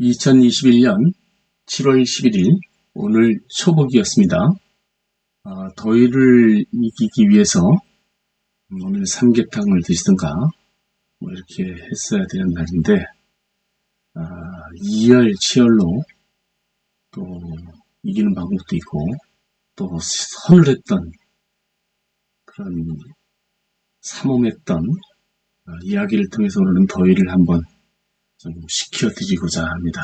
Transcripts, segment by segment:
2021년 7월 11일 오늘 초복이었습니다. 아, 더위를 이기기 위해서 오늘 삼계탕을 드시든가 뭐 이렇게 했어야 되는 날인데 아, 이열 치열로 또 이기는 방법도 있고 또 서늘했던 그런 삼엄했던 아, 이야기를 통해서 오늘은 더위를 한번 좀 식혀드리고자 합니다.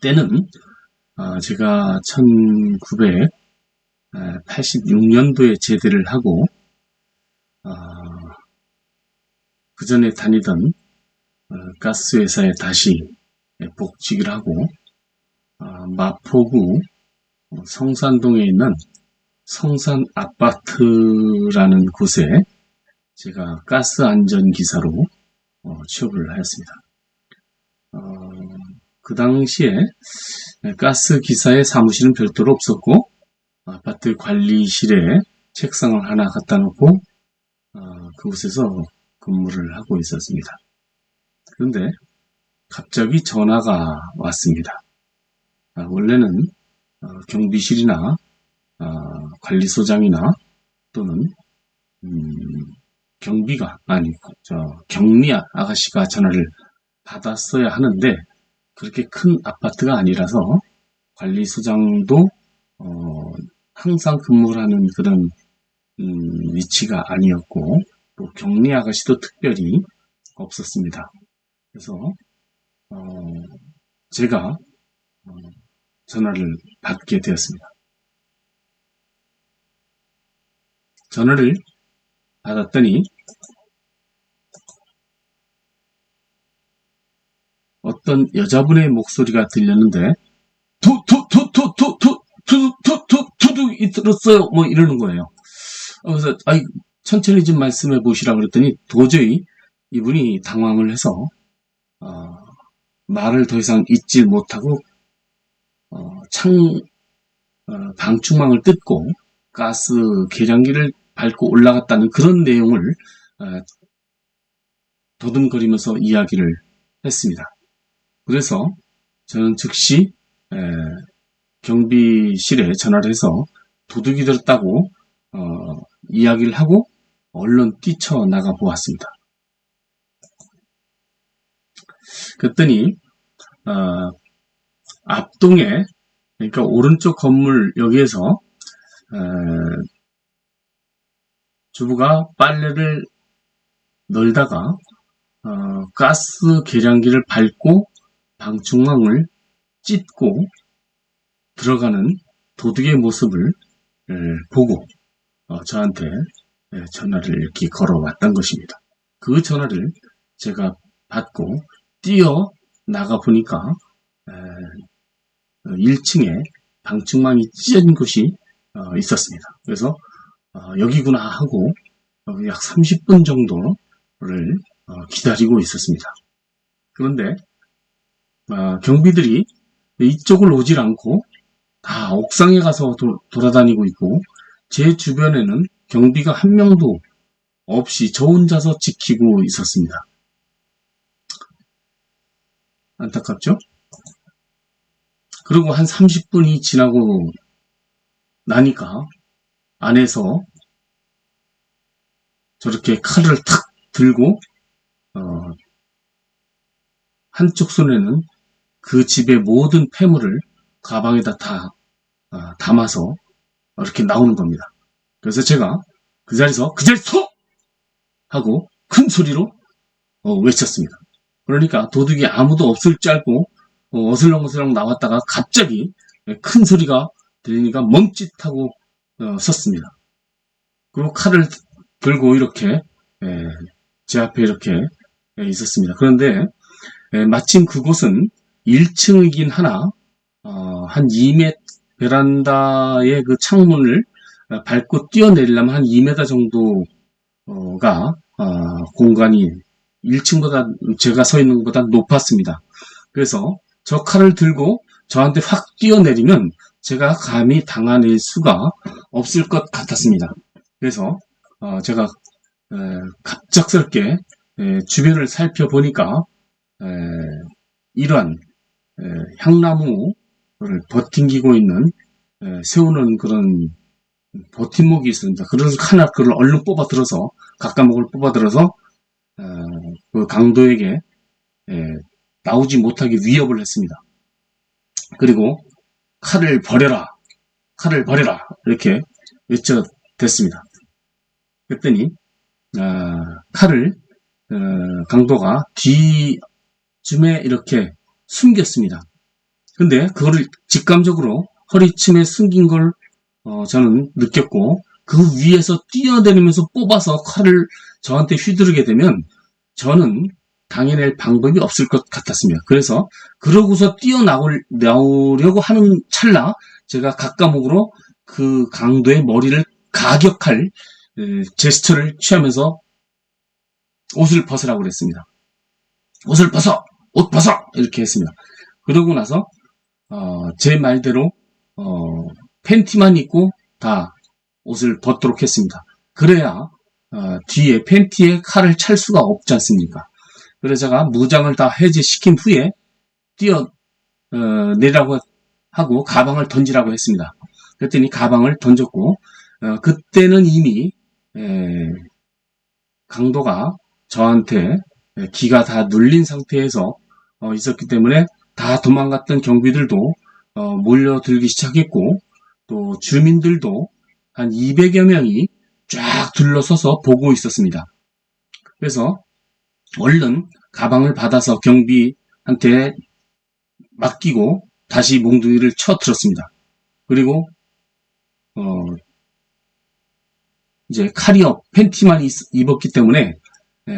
때는 아, 제가 1986년도에 제대를 하고 아, 그 전에 다니던 어, 가스회사에 다시 복직을 하고 아, 마포구 성산동에 있는 성산 아파트라는 곳에 제가 가스 안전 기사로 어, 취업을 하였습니다. 어, 그 당시에 가스 기사의 사무실은 별도로 없었고 아파트 관리실에 책상을 하나 갖다 놓고 어, 그곳에서 근무를 하고 있었습니다. 그런데 갑자기 전화가 왔습니다. 아, 원래는 어, 경비실이나 아, 관리소장이나 또는 음, 경비가 아니 저 경리 아가씨가 전화를 받았어야 하는데 그렇게 큰 아파트가 아니라서 관리소장도 어, 항상 근무를 하는 그런 음, 위치가 아니었고 또 경리 아가씨도 특별히 없었습니다. 그래서 어, 제가 어, 전화를 받게 되었습니다. 전화를 받았더니 어떤 여자분의 목소리가 들렸는데 투투투투투투투투투투 들었어요 뭐 이러는 거예요. 그래서 아이 천천히 좀 말씀해 보시라 그랬더니 도저히 이분이 당황을 해서 어, 말을 더 이상 잊지 못하고 어, 창 어, 방충망을 뜯고 가스 계량기를 밟고 올라갔다는 그런 내용을 어, 더듬거리면서 이야기를 했습니다. 그래서 저는 즉시 경비실에 전화를 해서 도둑이 들었다고 어, 이야기를 하고 얼른 뛰쳐나가 보았습니다. 그랬더니 어, 앞동에 그러니까 오른쪽 건물 여기에서 주부가 빨래를 널다가 어, 가스 계량기를 밟고 방충망을 찢고 들어가는 도둑의 모습을 에, 보고 어, 저한테 에, 전화를 이렇게 걸어왔던 것입니다. 그 전화를 제가 받고 뛰어 나가 보니까 에, 1층에 방충망이 찢어진 곳이 어, 있었습니다. 그래서 어, 여기구나 하고 약 30분 정도를 어, 기다리고 있었습니다. 그런데 어, 경비들이 이쪽을 오질 않고 다 옥상에 가서 도, 돌아다니고 있고 제 주변에는 경비가 한 명도 없이 저 혼자서 지키고 있었습니다. 안타깝죠? 그리고 한 30분이 지나고 나니까 안에서 저렇게 칼을 탁 들고 어, 한쪽 손에는 그 집의 모든 폐물을 가방에다 다 어, 담아서 이렇게 나오는 겁니다. 그래서 제가 그 자리에서 그 자리 서 하고 큰 소리로 어, 외쳤습니다. 그러니까 도둑이 아무도 없을 줄 알고 어, 어슬렁어슬렁 나왔다가 갑자기 큰 소리가 들리니까 멈칫하고 어, 섰습니다. 그리고 칼을 들고 이렇게 예, 제 앞에 이렇게 예, 있었습니다. 그런데 예, 마침 그곳은 1층이긴 하나 어, 한 2m 베란다의 그 창문을 밟고 뛰어내리려면 한 2m 정도가 어, 공간이 1층보다 제가 서 있는 것보다 높았습니다. 그래서 저 칼을 들고 저한테 확 뛰어내리면 제가 감히 당해낼 수가 없을 것 같았습니다. 그래서 어, 제가 에, 갑작스럽게 에, 주변을 살펴보니까 에, 이러한 에, 향나무를 버팅기고 있는 에, 세우는 그런 버팀목이 있습니다. 그래서 하나 그걸 얼른 뽑아 들어서 각과목을 뽑아 들어서 어, 그 강도에게 에, 나오지 못하게 위협을 했습니다. 그리고 칼을 버려라, 칼을 버려라 이렇게 외쳐댔습니다. 그랬더니 아, 칼을 어, 강도가 뒤쯤에 이렇게 숨겼습니다. 근데 그거를 직감적으로 허리춤에 숨긴 걸 어, 저는 느꼈고 그 위에서 뛰어내리면서 뽑아서 칼을 저한테 휘두르게 되면 저는 당해낼 방법이 없을 것 같았습니다. 그래서 그러고서 뛰어나오려고 하는 찰나 제가 각과목으로 그 강도의 머리를 가격할 에, 제스처를 취하면서 옷을 벗으라고 그랬습니다. 옷을 벗어! 옷 벗어! 이렇게 했습니다. 그러고 나서 어, 제 말대로 어, 팬티만 입고 다 옷을 벗도록 했습니다. 그래야 어, 뒤에 팬티에 칼을 찰 수가 없지 않습니까? 그래서 제가 무장을 다 해제시킨 후에 뛰어 어, 내라고 하고 가방을 던지라고 했습니다. 그랬더니 가방을 던졌고 어, 그때는 이미 에, 강도가 저한테 기가 다 눌린 상태에서 어, 있었기 때문에 다 도망갔던 경비들도 어, 몰려들기 시작했고 또 주민들도 한 200여 명이 쫙 둘러서서 보고 있었습니다. 그래서 얼른 가방을 받아서 경비한테 맡기고 다시 몽둥이를 쳐 들었습니다. 그리고 어 이제 칼이 없 팬티만 있- 입었기 때문에 에,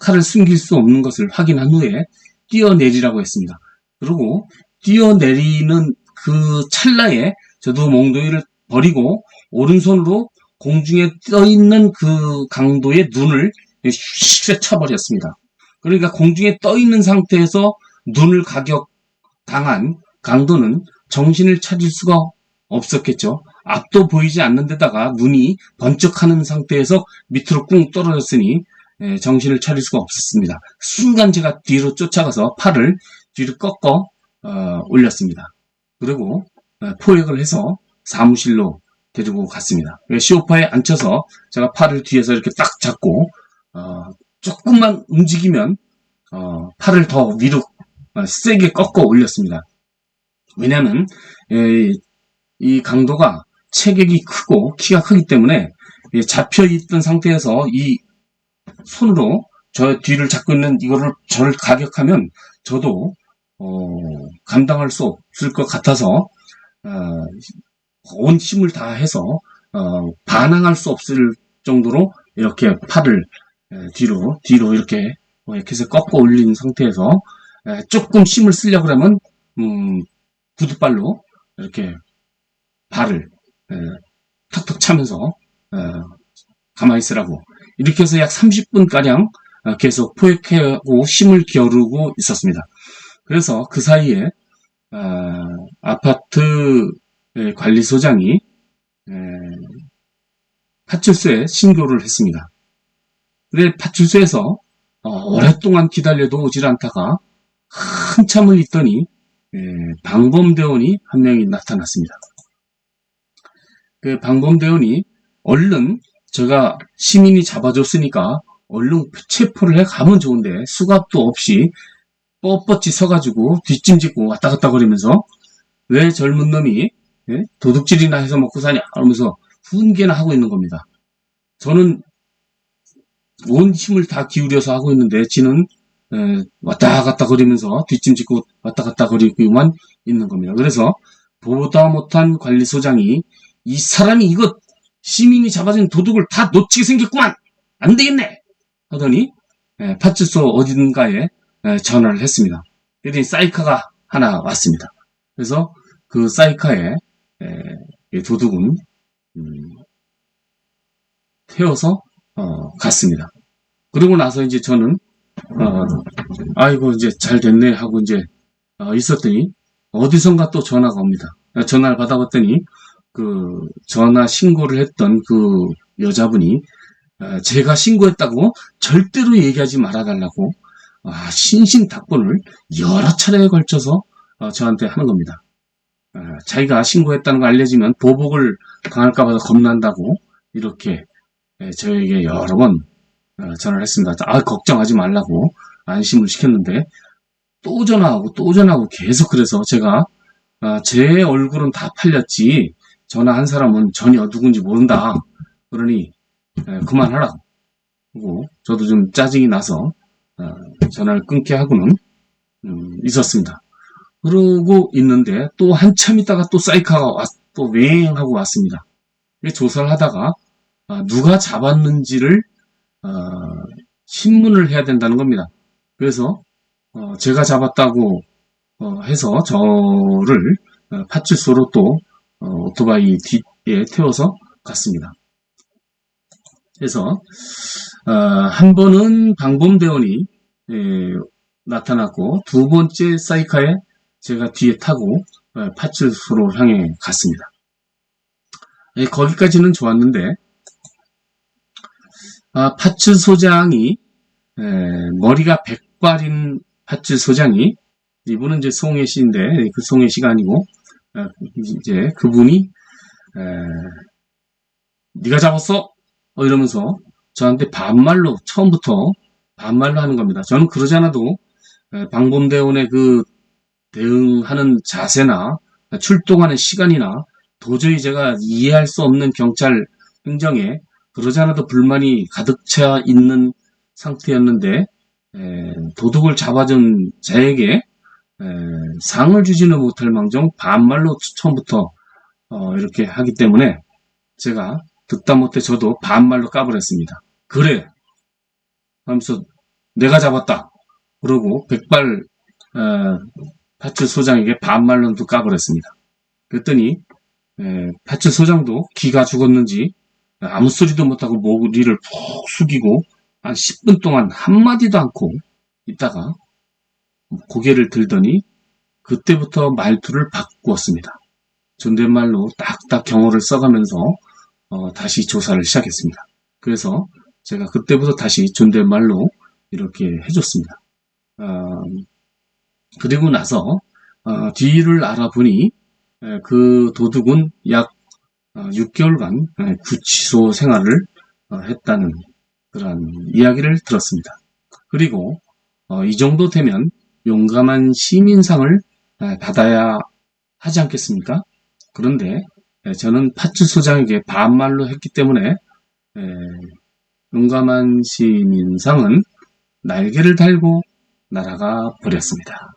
칼을 숨길 수 없는 것을 확인한 후에 뛰어내리라고 했습니다. 그리고 뛰어내리는 그 찰나에 저도 몽둥이를 버리고 오른손으로 공중에 떠 있는 그 강도의 눈을 휙 쳐버렸습니다. 그러니까 공중에 떠 있는 상태에서 눈을 가격 당한 강도는 정신을 차릴 수가 없었겠죠. 앞도 보이지 않는 데다가 눈이 번쩍하는 상태에서 밑으로 꿍 떨어졌으니 에, 정신을 차릴 수가 없었습니다. 순간 제가 뒤로 쫓아가서 팔을 뒤로 꺾어 어, 올렸습니다. 그리고 어, 포획을 해서 사무실로 데리고 갔습니다. 시오파에 앉혀서 제가 팔을 뒤에서 이렇게 딱 잡고 어, 조금만 움직이면 어, 팔을 더 위로 어, 세게 꺾어 올렸습니다. 왜냐하면 에, 이 강도가 체격이 크고 키가 크기 때문에 예, 잡혀 있던 상태에서 이 손으로 저 뒤를 잡고 있는 이거를 저를 가격하면 저도 어, 감당할 수 없을 것 같아서 어, 온 힘을 다해서 어, 반항할 수 없을 정도로 이렇게 팔을 에, 뒤로 뒤로 이렇게 어, 이렇게 해서 꺾어 올린 상태에서 에, 조금 힘을 쓰려고 그러면 음, 구두발로 이렇게 발을 에, 턱턱 차면서 어, 가만히 있으라고 이렇게 해서 약 30분가량 어, 계속 포획하고 힘을 겨루고 있었습니다. 그래서 그 사이에 아, 아파트 의 관리소장이 에, 파출소에 신고를 했습니다. 근데 파출소에서 어, 오랫동안 기다려도 오질 않다가 한참을 있더니 에, 방범대원이 한 명이 나타났습니다. 그 방범대원이 얼른 제가 시민이 잡아줬으니까 얼른 체포를 해 가면 좋은데 수갑도 없이 뻣뻣이 서가지고 뒷짐짓고 왔다 갔다 거리면서 왜 젊은 놈이 예? 도둑질이나 해서 먹고 사냐 하면서 훈계나 하고 있는 겁니다. 저는 온 힘을 다 기울여서 하고 있는데 지는 에, 왔다 갔다 거리면서 뒷짐 짓고 왔다 갔다 거리고만 있는 겁니다. 그래서 보다 못한 관리소장이 이 사람이 이거 시민이 잡아준 도둑을 다 놓치게 생겼구만 안 되겠네 하더니 에, 파출소 어딘가에 에, 전화를 했습니다. 그랬더니 사이카가 하나 왔습니다. 그래서 그 사이카에 에, 이 도둑은 음, 태워서 어, 갔습니다. 그러고 나서 이제 저는 어, 아이고 이제 잘 됐네 하고 이제 어, 있었더니 어디선가 또 전화가 옵니다. 전화를 받아봤더니 그 전화 신고를 했던 그 여자분이 어, 제가 신고했다고 절대로 얘기하지 말아달라고 아, 신신탁본을 여러 차례에 걸쳐서 어, 저한테 하는 겁니다. 아, 자기가 신고했다는 거 알려지면 보복을 당할까 봐 겁난다고 이렇게 예, 저에게 여러 번 어, 전화를 했습니다. 아, 걱정하지 말라고 안심을 시켰는데 또 전화하고 또 전화하고 계속 그래서 제가 아, 제 얼굴은 다 팔렸지 전화 한 사람은 전혀 누군지 모른다. 그러니 예, 그만하라고. 그리고 저도 좀 짜증이 나서 어, 전화를 끊게 하고는 음, 있었습니다. 그러고 있는데 또 한참 있다가 또 사이카가 왔, 또 웽 하고 왔습니다. 이게 조사를 하다가 아, 누가 잡았는지를 어, 신문을 해야 된다는 겁니다. 그래서 어, 제가 잡았다고 어, 해서 저를 어, 파출소로 또 어, 오토바이 뒤에 태워서 갔습니다. 그래서 어, 한 번은 방범대원이 예, 나타났고 두 번째 사이카에 제가 뒤에 타고 어, 파출소로 향해 갔습니다. 예, 거기까지는 좋았는데 아, 파출소장이 에, 머리가 백발인 파출소장이 이분은 이제 송혜 씨인데 그 송혜 씨가 아니고 어, 이제 그분이 에, 네가 잡았어 어, 이러면서 저한테 반말로 처음부터 반말로 하는 겁니다. 저는 그러지 않아도 에, 방범대원의 그 대응하는 자세나 출동하는 시간이나 도저히 제가 이해할 수 없는 경찰 행정에 그러지 않아도 불만이 가득 차 있는 상태였는데 에, 도둑을 잡아준 저에게 에, 상을 주지는 못할 망정 반말로 처음부터 어, 이렇게 하기 때문에 제가 듣다 못해 저도 반말로 까버렸습니다. 그래 하면서 내가 잡았다 그러고 백발 어, 파출 소장에게 반말로도 까버렸습니다. 그랬더니 에, 파출 소장도 기가 죽었는지 아무 소리도 못하고 머리를 푹 숙이고 한 10분 동안 한마디도 않고 있다가 고개를 들더니 그때부터 말투를 바꾸었습니다. 존댓말로 딱딱 경호를 써가면서 어, 다시 조사를 시작했습니다. 그래서 제가 그때부터 다시 존댓말로 이렇게 해줬습니다. 어, 그리고 나서 어, 뒤를 알아보니 에, 그 도둑은 약 6개월간 어, 구치소 생활을 어, 했다는 그런 이야기를 들었습니다. 그리고 어, 이 정도 되면 용감한 시민상을 받아야 하지 않겠습니까? 그런데 저는 파출소장에게 반말로 했기 때문에 용감한 시민상은 날개를 달고 날아가 버렸습니다.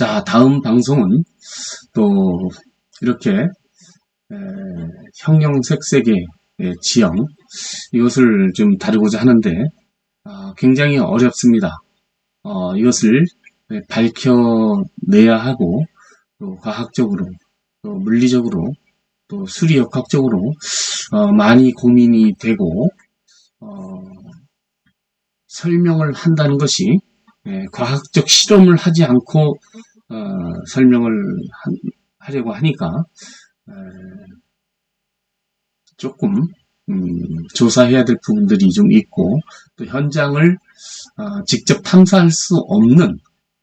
자, 다음 방송은 또 이렇게 에, 형형색색의 에, 지형 이것을 좀 다루고자 하는데 아, 굉장히 어렵습니다. 어, 이것을 밝혀내야 하고 또 과학적으로 또 물리적으로 또 수리역학적으로 어, 많이 고민이 되고 어, 설명을 한다는 것이 에, 과학적 실험을 하지 않고 어, 설명을 하, 려고 하니까 에, 조금 음, 조사해야 될 부분들이 좀 있고 또 현장을 어, 직접 탐사할 수 없는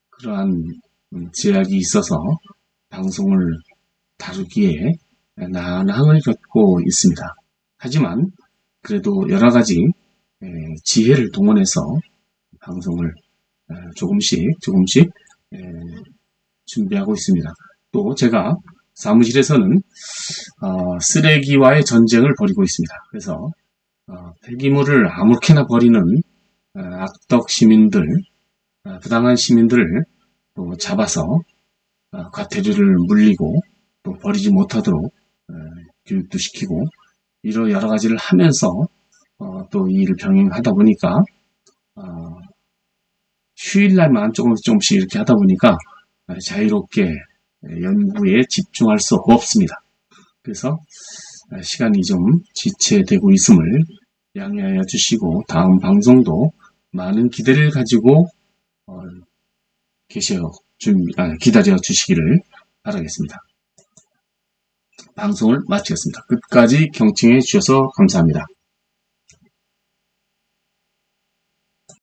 그러한 음, 제약이 있어서 방송을 다루기에 난항을 겪고 있습니다. 하지만 그래도 여러 가지 에, 지혜를 동원해서 방송을 에, 조금씩 조금씩 에, 준비하고 있습니다. 또 제가 사무실에서는 어, 쓰레기와의 전쟁을 벌이고 있습니다. 그래서 어, 폐기물을 아무렇게나 버리는 어, 악덕 시민들, 어, 부당한 시민들을 또 잡아서 어, 과태료를 물리고 또 버리지 못하도록 어, 교육도 시키고 이런 여러 가지를 하면서 또이 일을 병행하다 보니까 휴일날만 조금씩 조금씩 이렇게 하다 보니까 자유롭게 연구에 집중할 수 없습니다. 그래서 시간이 좀 지체되고 있음을 양해하여 주시고 다음 방송도 많은 기대를 가지고 어, 계셔 준 아, 기다려 주시기를 바라겠습니다. 방송을 마치겠습니다. 끝까지 경청해 주셔서 감사합니다.